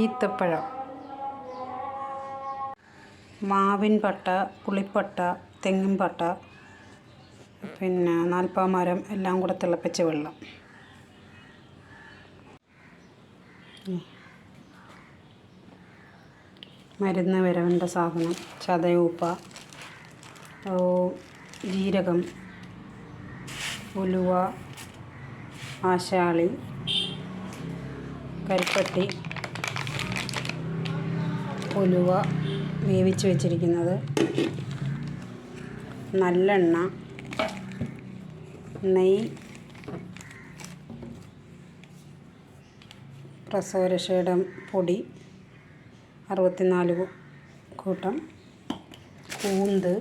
ഈത്തപ്പഴം. മാവിൻ പട്ട പുളിപ്പട്ട തെങ്ങിൻ പട്ട പിന്നെ നാൽപ്പാമരം എല്ലാം കൂടെ തിളപ്പിച്ച വെള്ളം. മരുന്ന് വരവേണ്ട സാധനം ചതയൂപ്പ ജീരകം ഉലുവ ആശാളി കരിപ്പട്ടി ഉലുവ വേവിച്ച് വെച്ചിരിക്കുന്നത്. നല്ലെണ്ണ നെയ്യ് പ്രസവരക്ഷയുടെ പൊടി അറുപത്തിനാല് കൂട്ടം കൂന്ത്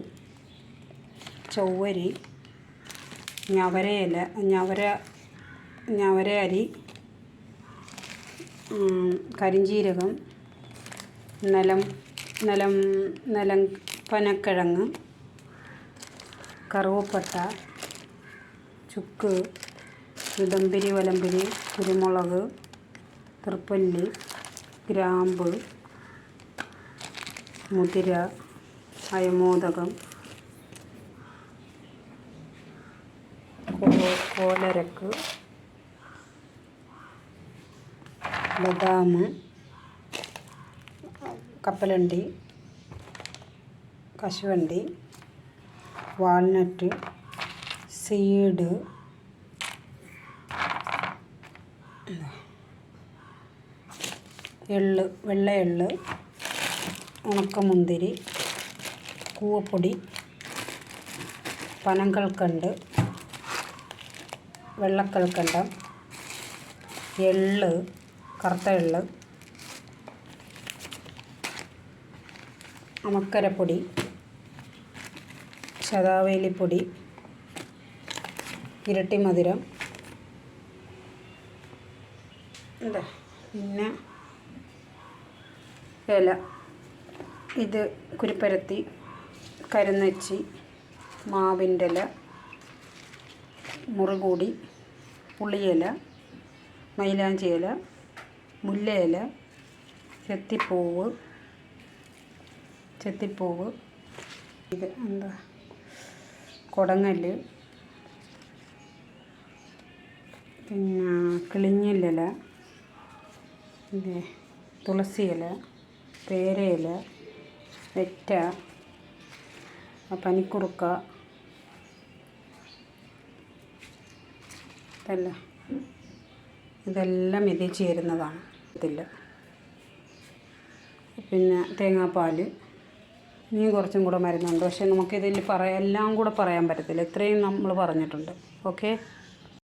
ചൊവ്വരി ഞവരയില ഞവര ഞവര അരി കരിഞ്ചീരകം നിലം നിലം നിലം പനക്കിഴങ്ങ് കറുവപ്പട്ട ചുക്ക് ഇടമ്പിരി വലമ്പിരി കുരുമുളക് തൃപ്പല്ലി ഗ്രാമ്പ് മുതിര അയമോദകം കോലരക്ക് ബദാം കപ്പലണ്ടി കശുവണ്ടി വാൾനട്ട് സീഡ് എള്ള് വെള്ള എള്ള് ഉണക്കമുന്തിരി കൂവപ്പൊടി പനങ്കൽക്കണ്ട് വെള്ളക്കൽക്കണ്ടം എള്ള് കറുത്ത എള്ള് അമക്കരപ്പൊടി ശതാവേലിപ്പൊടി ഇരട്ടി മധുരം എന്താ പിന്നെ ഇല ഇത് കുരുപ്പരത്തി കരുന്നച്ചി മാവിന്റെ ഇല മുറുകൂടി പുളിയില മൈലാഞ്ചി ഇല മുല്ലയില ചെത്തിപ്പൂവ് ചെത്തിപ്പൂവ് ഇത് എന്താ? കൊടങ്ങൽ. പിന്നെ കിളിഞ്ഞിലില. ഇത് തുളസിയില പേരയില വെറ്റ പനിക്കുറുക്ക. ഇതെല്ലാം. ഇതെല്ലാം ഇതിൽ ചേരുന്നതാണ്. ഇതില്ല പിന്നെ തേങ്ങാപ്പാൽ ഇനിയും കുറച്ചും കൂടെ മരുന്നുണ്ട്. പക്ഷേ നമുക്കിതിൽ പറയാം എല്ലാം കൂടെ പറയാൻ പറ്റത്തില്ല. ഇത്രയും നമ്മൾ പറഞ്ഞിട്ടുണ്ട്. ഓക്കെ?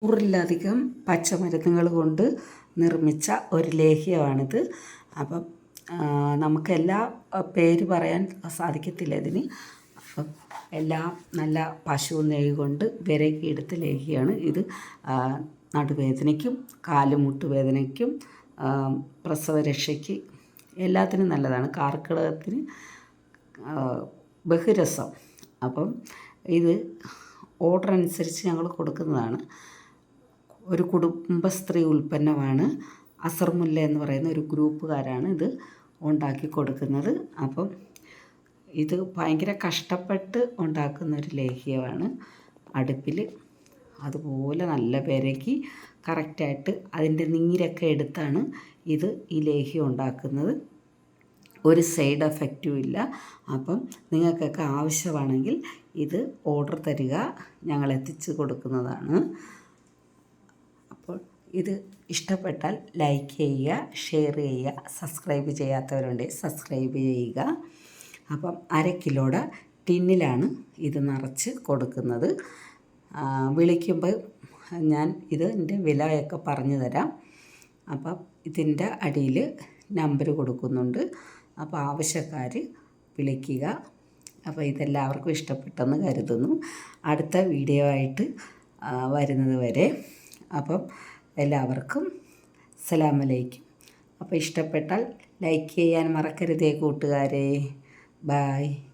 നൂറിലധികം പച്ചമരുന്നുകൾ കൊണ്ട് നിർമ്മിച്ച ഒരു ലേഹ്യമാണിത്. അപ്പം നമുക്കെല്ലാ പേര് പറയാൻ സാധിക്കത്തില്ല ഇതിന്. അപ്പം എല്ലാം നല്ല പശു നെയ്യ് കൊണ്ട് വിരക്കിയെടുത്ത ലേഹ്യമാണ് ഇത്. നടുവേദനയ്ക്കും കാലുമുട്ട് വേദനയ്ക്കും പ്രസവരക്ഷയ്ക്ക് എല്ലാത്തിനും നല്ലതാണ്. കാർക്കിടകത്തിന് ബഹുരസം. അപ്പം ഇത് ഓർഡർ അനുസരിച്ച് ഞങ്ങൾ കൊടുക്കുന്നതാണ്. ഒരു കുടുംബ സ്ത്രീ ഉൽപ്പന്നമാണ്. അസർമുല്ല എന്ന് പറയുന്ന ഒരു ഗ്രൂപ്പുകാരാണ് ഇത് ഉണ്ടാക്കി കൊടുക്കുന്നത്. അപ്പം ഇത് ഭയങ്കര കഷ്ടപ്പെട്ട് ഉണ്ടാക്കുന്ന ഒരു ലേഹ്യമാണ്. അടുപ്പിൽ അതുപോലെ നല്ല പെരക്കി കറക്റ്റായിട്ട് അതിന്റെ നീരൊക്കെ എടുത്താണ് ഇത് ഈ ലേഹ്യം ഉണ്ടാക്കുന്നത്. ഒരു സൈഡ് എഫക്റ്റും ഇല്ല. അപ്പം നിങ്ങൾക്കൊക്കെ ആവശ്യമാണെങ്കിൽ ഇത് ഓർഡർ തരിക. ഞങ്ങൾ എത്തിച്ചു കൊടുക്കുന്നതാണ്. അപ്പോൾ ഇത് ഇഷ്ടപ്പെട്ടാൽ ലൈക്ക് ചെയ്യുക ഷെയർ ചെയ്യുക സബ്സ്ക്രൈബ് ചെയ്യാത്തവരുണ്ടെങ്കിൽ സബ്സ്ക്രൈബ് ചെയ്യുക. അപ്പം അര കിലോയുടെ ടിന്നിലാണ് ഇത് നിറച്ച് കൊടുക്കുന്നത്. വിളിക്കുമ്പോൾ ഞാൻ ഇതിന്റെ വിലയൊക്കെ പറഞ്ഞു തരാം. അപ്പം ഇതിന്റെ അടിയിൽ നമ്പർ കൊടുക്കുന്നുണ്ട്. അപ്പോൾ ആവശ്യക്കാർ വിളിക്കുക. അപ്പോൾ ഇതെല്ലാവർക്കും ഇഷ്ടപ്പെട്ടെന്ന് കരുതുന്നു. അടുത്ത വീഡിയോ ആയിട്ട് വരുന്നത് വരെ അപ്പം എല്ലാവർക്കും സലാമലൈക്കും അപ്പോൾ ഇഷ്ടപ്പെട്ടാൽ ലൈക്ക് ചെയ്യാൻ മറക്കരുതേ കൂട്ടുകാരെ. ബായ്.